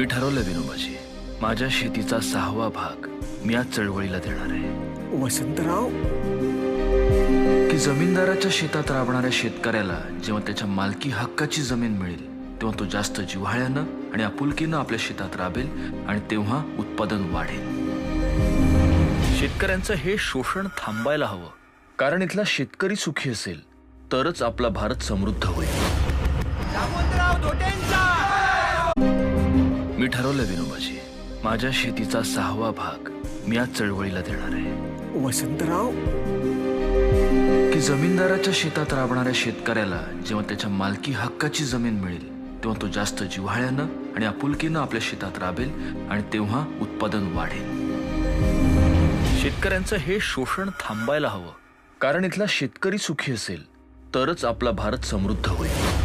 मी ठरवलं विनोबाजी. माझ्या शेतीचा सहावा भाग मी आज चळवळीला देणार आहे. वसंतराव? की जमीनदाराच्या शेतात राबणाऱ्या शेतकऱ्याला जेव्हा त्याच्या मालकी हक्काची जमीन मिळेल तेव्हा तो जास्त जिव्हाळ्यानं आणि आपुलकीनं आपल्या शेतात राबेल आणि तेव्हा उत्पादन वाढेल. शेतकऱ्यांचं हे शोषण थांबायला हवं. कारण इथला शेतकरी सुखी असेल तरच आपला भारत समृद्ध होईल. मी ठरवलं विनोबाजी. माझ्या शेतीचा सहावा भाग मी आज चळवळीला देणार आहे. वसंतराव? की जमीनदाराच्या शेतात राबणाऱ्या शेतकऱ्याला जेव्हा त्याच्या मालकी हक्काची जमीन मिळेल तेव्हा तो जास्त जिव्हाळ्यानं आणि आपुलकीनं आपल्या शेतात राबेल आणि तेव्हा उत्पादन वाढेल. शेतकऱ्यांचं हे शोषण थांबायला हवं. कारण इथला शेतकरी सुखी असेल तरच आपला भारत समृद्ध होईल.